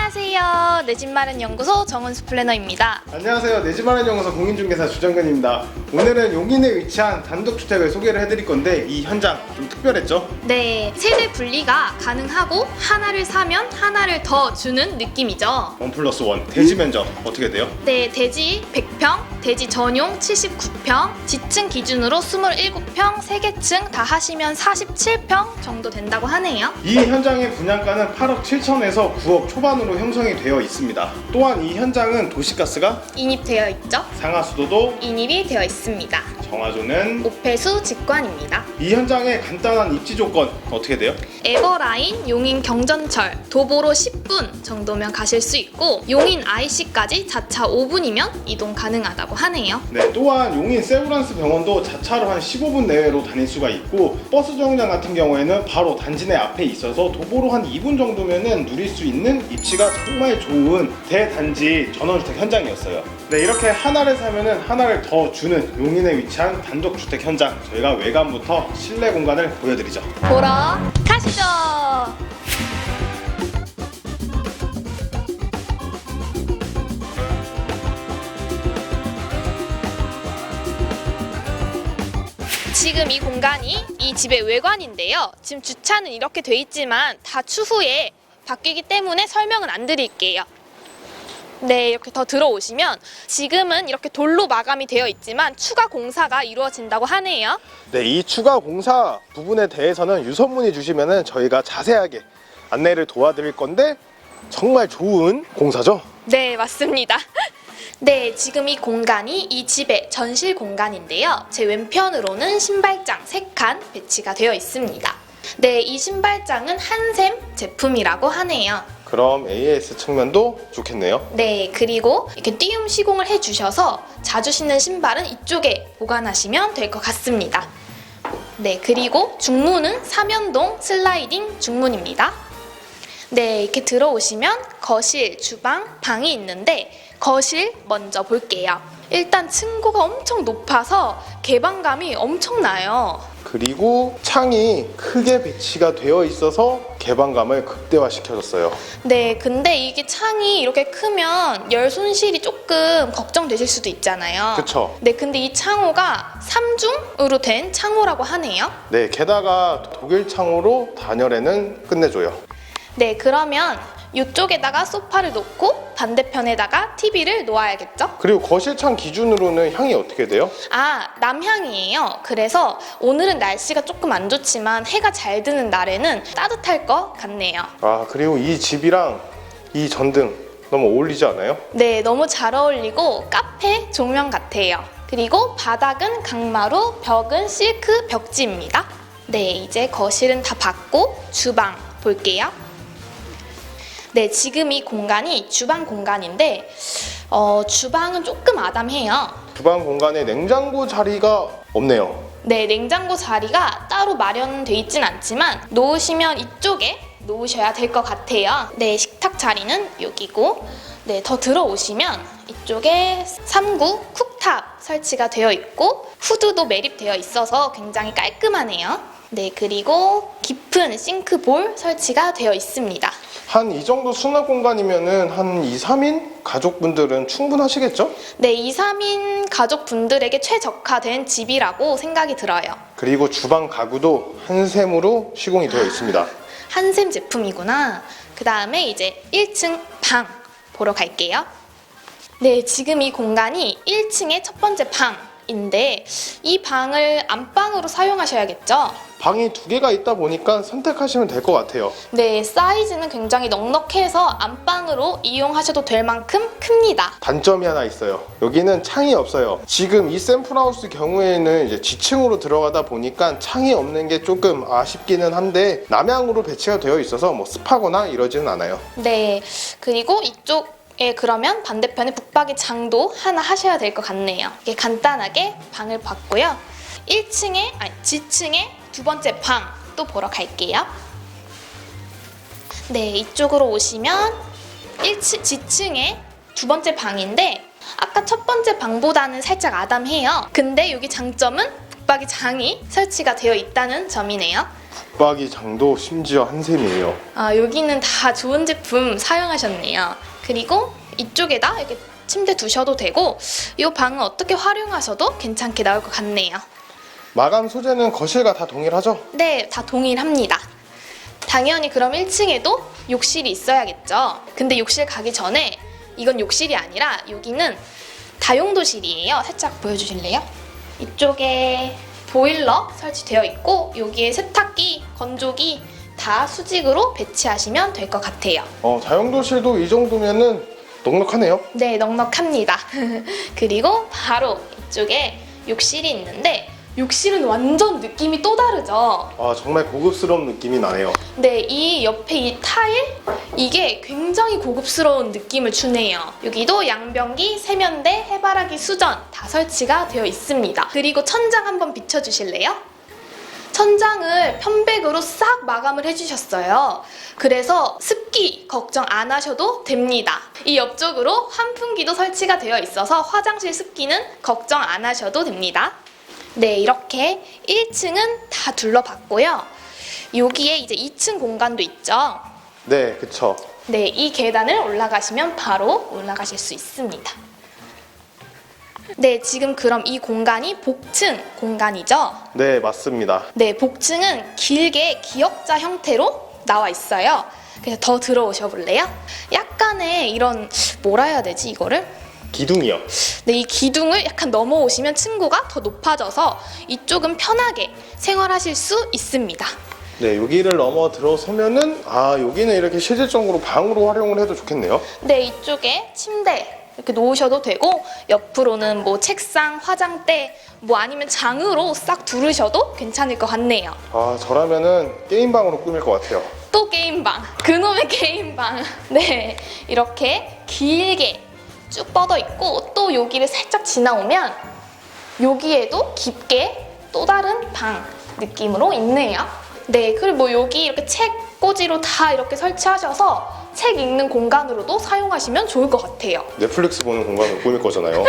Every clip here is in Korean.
안녕하세요. 내 집 마련 연구소 정은수 플래너입니다. 안녕하세요. 내집마련 연구소 공인중개사 주정근입니다. 오늘은 용인에 위치한 단독주택을 소개를 해드릴 건데 이 현장 좀 특별했죠? 네, 세대 분리가 가능하고 하나를 사면 하나를 더 주는 느낌이죠. 원 플러스 원 대지 면적 어떻게 돼요? 네, 대지 100평, 대지 전용 79평, 지층 기준으로 27평, 세개층 다 하시면 47평 정도 된다고 하네요. 이 현장의 분양가는 8억 7천에서 9억 초반 으로 형성이 되어 있습니다. 또한 이 현장은 도시가스가 인입되어 있죠? 상하수도도 인입이 되어 있습니다. 정화조는 오폐수 직관입니다. 이 현장의 간단한 입지 조건 어떻게 돼요? 에버라인 용인 경전철 도보로 10분 정도면 가실 수 있고 용인 IC까지 자차 5분이면 이동 가능하다고 하네요. 네, 또한 용인 세브란스 병원도 자차로 한 15분 내외로 다닐 수가 있고 버스 정류장 같은 경우에는 바로 단지 내 앞에 있어서 도보로 한 2분 정도면은 누릴 수 있는 입지가 정말 좋은 대단지 전원주택 현장이었어요. 네, 이렇게 하나를 사면은 하나를 더 주는 용인에 위치한 단독주택 현장 저희가 외관부터 실내 공간을 보여드리죠. 보러 가시죠. 지금 이 공간이 이 집의 외관인데요. 지금 주차는 이렇게 돼 있지만 다 추후에 바뀌기 때문에 설명은 안 드릴게요. 네, 이렇게 더 들어오시면 지금은 이렇게 돌로 마감이 되어 있지만 추가 공사가 이루어진다고 하네요. 네, 이 추가 공사 부분에 대해서는 유선문의 주시면은 저희가 자세하게 안내를 도와드릴 건데 정말 좋은 공사죠? 네, 맞습니다. 네, 지금 이 공간이 이 집의 전실 공간인데요. 제 왼편으로는 신발장 3칸 배치가 되어 있습니다. 네, 이 신발장은 한샘 제품이라고 하네요. 그럼 AS 측면도 좋겠네요. 네, 그리고 이렇게 띄움 시공을 해주셔서 자주 신는 신발은 이쪽에 보관하시면 될 것 같습니다. 네, 그리고 중문은 삼연동 슬라이딩 중문입니다. 네, 이렇게 들어오시면 거실, 주방, 방이 있는데 거실 먼저 볼게요. 일단 층고가 엄청 높아서 개방감이 엄청나요. 그리고 창이 크게 배치가 되어 있어서 개방감을 극대화시켜줬어요. 네, 근데 이게 창이 이렇게 크면 열 손실이 조금 걱정되실 수도 있잖아요. 그쵸? 네, 근데 이 창호가 3중으로 된 창호라고 하네요. 네, 게다가 독일 창으로 단열에는 끝내줘요. 네, 그러면 이쪽에다가 소파를 놓고 반대편에다가 TV를 놓아야겠죠? 그리고 거실창 기준으로는 향이 어떻게 돼요? 아, 남향이에요. 그래서 오늘은 날씨가 조금 안 좋지만 해가 잘 드는 날에는 따뜻할 것 같네요. 아, 그리고 이 집이랑 이 전등 너무 어울리지 않아요? 네, 너무 잘 어울리고 카페 조명 같아요. 그리고 바닥은 강마루, 벽은 실크 벽지입니다. 네, 이제 거실은 다 봤고 주방 볼게요. 네, 지금 이 공간이 주방 공간인데 어, 주방은 조금 아담해요. 주방 공간에 냉장고 자리가 없네요. 네, 냉장고 자리가 따로 마련돼 있진 않지만 놓으시면 이쪽에 놓으셔야 될 것 같아요. 네, 식탁 자리는 여기고 네, 더 들어오시면 이쪽에 3구 쿡탑 설치가 되어 있고 후드도 매립되어 있어서 굉장히 깔끔하네요. 네, 그리고 깊은 싱크볼 설치가 되어 있습니다. 한 이 정도 수납 공간이면은 한 2, 3인 가족분들은 충분하시겠죠? 네, 2, 3인 가족분들에게 최적화된 집이라고 생각이 들어요. 그리고 주방 가구도 한샘으로 시공이 되어 있습니다. 한샘 제품이구나. 그 다음에 이제 1층 방 보러 갈게요. 네, 지금 이 공간이 1층의 첫 번째 방 인데 이 방을 안방으로 사용하셔야겠죠? 방이 두 개가 있다 보니까 선택하시면 될 것 같아요. 네, 사이즈는 굉장히 넉넉해서 안방으로 이용하셔도 될 만큼 큽니다. 단점이 하나 있어요. 여기는 창이 없어요. 지금 이 샘플하우스 경우에는 이제 지층으로 들어가다 보니까 창이 없는 게 조금 아쉽기는 한데 남향으로 배치가 되어 있어서 뭐 습하거나 이러지는 않아요. 네, 그리고 이쪽에 그러면 반대편에 북박이 장도 하나 하셔야 될 것 같네요. 이게 간단하게 방을 봤고요. 1층에, 아니, 지층에 두 번째 방 또 보러 갈게요. 네, 이쪽으로 오시면 1층, 지층에 두 번째 방인데 아까 첫 번째 방보다는 살짝 아담해요. 근데 여기 장점은 북박이 장이 설치가 되어 있다는 점이네요. 붙박이 장도 심지어 한 셈이에요. 아, 여기는 다 좋은 제품 사용하셨네요. 그리고 이쪽에다 이렇게 침대 두셔도 되고 이 방은 어떻게 활용하셔도 괜찮게 나올 것 같네요. 마감 소재는 거실과 다 동일하죠? 네, 다 동일합니다. 당연히 그럼 1층에도 욕실이 있어야겠죠. 근데 욕실 가기 전에 이건 욕실이 아니라 여기는 다용도실이에요. 살짝 보여주실래요? 이쪽에 보일러 설치되어 있고 여기에 세탁기, 건조기 다 수직으로 배치하시면 될 것 같아요. 어, 다용도실도 이 정도면은 넉넉하네요. 네, 넉넉합니다. 그리고 바로 이쪽에 욕실이 있는데 욕실은 완전 느낌이 또 다르죠. 아, 정말 고급스러운 느낌이 나네요. 네, 이 옆에 이 타일 이게 굉장히 고급스러운 느낌을 주네요. 여기도 양변기, 세면대, 해바라기 수전 다 설치가 되어 있습니다. 그리고 천장 한번 비춰주실래요? 천장을 편백으로 싹 마감을 해주셨어요. 그래서 습기 걱정 안 하셔도 됩니다. 이 옆쪽으로 환풍기도 설치가 되어 있어서 화장실 습기는 걱정 안 하셔도 됩니다. 네, 이렇게 1층은 다 둘러봤고요. 여기에 이제 2층 공간도 있죠. 네, 그쵸. 네, 이 계단을 올라가시면 바로 올라가실 수 있습니다. 네, 지금 그럼 이 공간이 복층 공간이죠? 네, 맞습니다. 네, 복층은 길게 기역자 형태로 나와 있어요. 그래서 더 들어오셔 볼래요? 약간의 이런 뭐라 해야 되지 이거를? 기둥이요. 네, 이 기둥을 약간 넘어오시면 층고가 더 높아져서 이쪽은 편하게 생활하실 수 있습니다. 네, 여기를 넘어 들어서면은 아, 여기는 이렇게 실질적으로 방으로 활용을 해도 좋겠네요. 네, 이쪽에 침대 이렇게 놓으셔도 되고 옆으로는 뭐 책상, 화장대 뭐 아니면 장으로 싹 두르셔도 괜찮을 것 같네요. 아, 저라면은 게임방으로 꾸밀 것 같아요. 또 게임방. 그놈의 게임방. 네. 이렇게 길게 쭉 뻗어 있고 또 여기를 살짝 지나오면 여기에도 깊게 또 다른 방 느낌으로 있네요. 네. 그리고 뭐 여기 이렇게 책 꽂이로 다 이렇게 설치하셔서 책 읽는 공간으로도 사용하시면 좋을 것 같아요. 넷플릭스 보는 공간으로 꾸밀 거잖아요.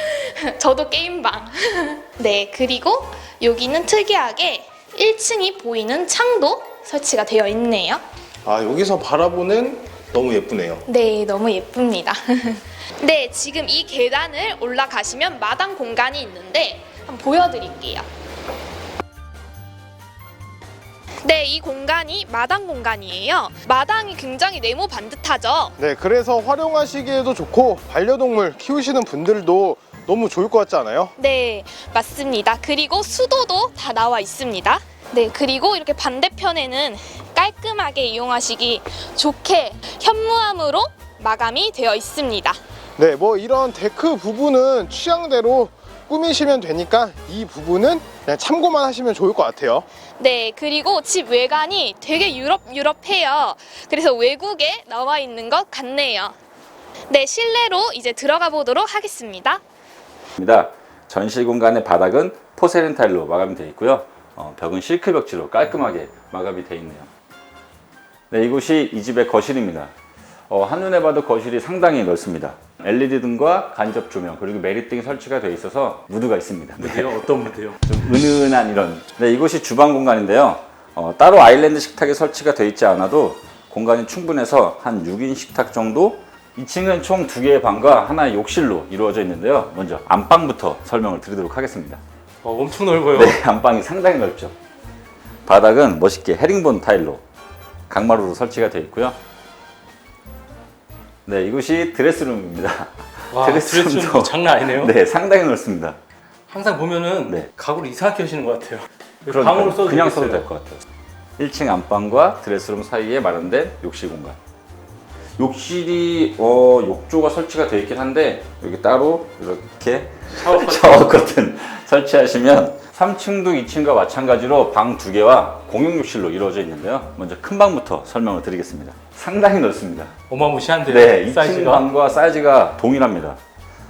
저도 게임방. 네, 그리고 여기는 특이하게 1층이 보이는 창도 설치가 되어 있네요. 아, 여기서 바라보는 너무 예쁘네요. 네, 너무 예쁩니다. 네, 지금 이 계단을 올라가시면 마당 공간이 있는데 한번 보여드릴게요. 네, 이 공간이 마당 공간이에요. 마당이 굉장히 네모 반듯하죠? 네, 그래서 활용하시기에도 좋고 반려동물 키우시는 분들도 너무 좋을 것 같지 않아요? 네, 맞습니다. 그리고 수도도 다 나와 있습니다. 네, 그리고 이렇게 반대편에는 깔끔하게 이용하시기 좋게 현무암으로 마감이 되어 있습니다. 네, 뭐 이런 데크 부분은 취향대로 꾸미시면 되니까 이 부분은 그냥 참고만 하시면 좋을 것 같아요. 네, 그리고 집 외관이 되게 유럽 유럽해요. 그래서 외국에 나와 있는 것 같네요. 네, 실내로 이제 들어가 보도록 하겠습니다. 입니다. 전실 공간의 바닥은 포세린 타일로 마감이 되어 있고요. 어, 벽은 실크 벽지로 깔끔하게 마감이 되어 있네요. 네, 이곳이 이 집의 거실입니다. 어, 한눈에 봐도 거실이 상당히 넓습니다. LED 등과 간접 조명 그리고 메리등이 설치가 되어 있어서 무드가 있습니다. 네. 무대요? 어떤 무대요? 좀 은은한 이런. 네, 이곳이 주방 공간인데요. 어, 따로 아일랜드 식탁이 설치가 되어 있지 않아도 공간이 충분해서 한 6인 식탁 정도 2층은 총 두 개의 방과 하나의 욕실로 이루어져 있는데요. 먼저 안방부터 설명을 드리도록 하겠습니다. 어, 엄청 넓어요. 네, 안방이 상당히 넓죠. 바닥은 멋있게 헤링본 타일로 강마루로 설치가 되어 있고요. 네, 이곳이 드레스룸입니다. 와, 드레스룸도- 드레스룸도 장난 아니네요. 네, 상당히 넓습니다. 항상 보면은 네. 가구를 이상하게 하시는 것 같아요. 방으로 써도 그냥 되겠어요. 써도 될 것 같아요. 1층 안방과 드레스룸 사이에 마련된 욕실 공간. 욕실이 어, 욕조가 설치가 되어 있긴 한데 여기 따로 이렇게 샤워 커튼. 샤워 커튼 설치하시면 3층도 2층과 마찬가지로 방두 개와 공용 욕실로 이루어져 있는데요. 먼저 큰 방부터 설명을 드리겠습니다. 상당히 넓습니다. 어마무시한데요. 네, 2층 사이즈가. 방과 사이즈가 동일합니다.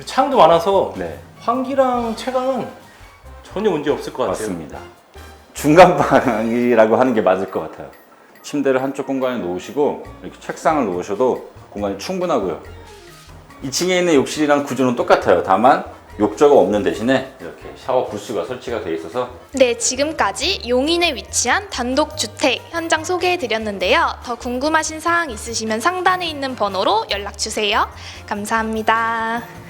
창도 많아서 네, 환기랑 채광은 전혀 문제 없을 것 같아요. 맞습니다. 중간 방이라고 하는 게 맞을 것 같아요. 침대를 한쪽 공간에 놓으시고 이렇게 책상을 놓으셔도 공간이 충분하고요. 2층에 있는 욕실이랑 구조는 똑같아요. 다만 욕조가 없는 대신에 이렇게 샤워 부스가 설치가 되어 있어서 네, 지금까지 용인에 위치한 단독주택 현장 소개해 드렸는데요. 더 궁금하신 사항 있으시면 상단에 있는 번호로 연락 주세요. 감사합니다.